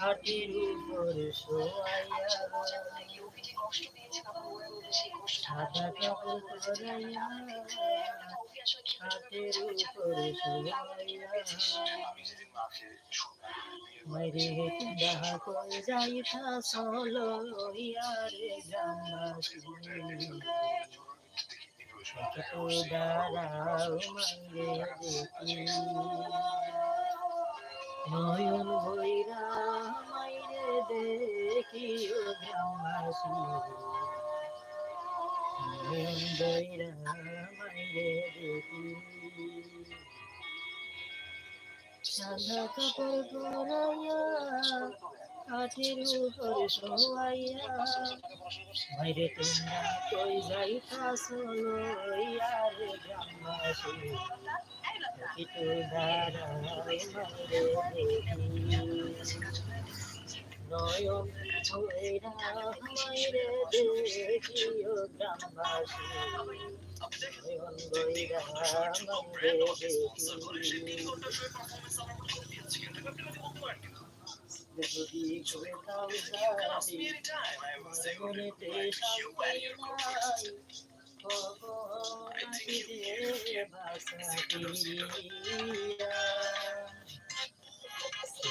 খাটের উপর সাদা কাপড় পরাইয়া খাটের উপর মাইরে ডাহা কই যাইতা চলো ইয়ারে গ্রামবাসী। দাঁড়াও মাইরে দেখি নয়ন ভৈরা মাইরে দেখি ও গ্রামবাসী নয়ন ভৈরা মাইরে দেখি সাদা কাপড় পরাইয়া কাঠের উপর শোয়াইয়া বাইরে তোমরা কই গ্রামবাসী দেখি নয়ন ভৈরা মাইরে দেখি ও গ্রামবাসী নয়ন ভৈরা মাইরে দেখি মনেতে শান্তি নাই ভগবানের ভাষা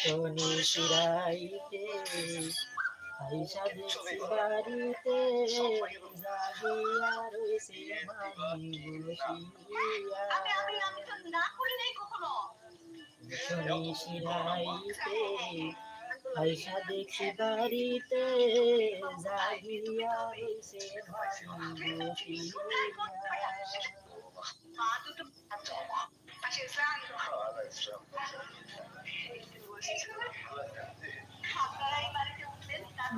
শনি শিরাইতে আইসা দেখি বাড়িতে, জাগিয়া রয়েছে মানি বসিয়া আমি আমি আমি তো না করি নাই কখনো শনি শিরাইতে আইসা দেখি বাড়িতে জাগিয়া রয়েছে মানি বসিয়া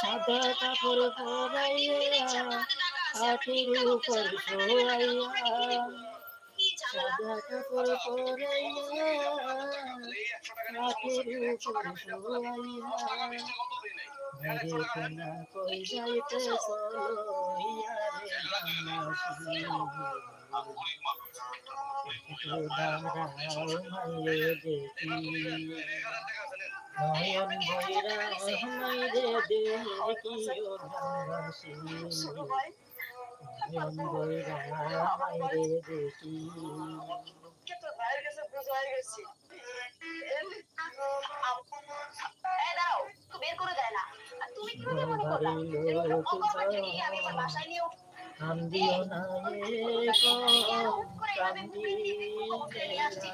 সাদা কাপড় পরাইয়া হাতের উপর শোয়াইয়া সাদা কাপড় পরাইয়া হাতের উপর শোয়াইয়া যাইতে আমি আমার বাসায় নিয়ে কাম দিও না এ কম কাম ওকে নিয়ে আসছি।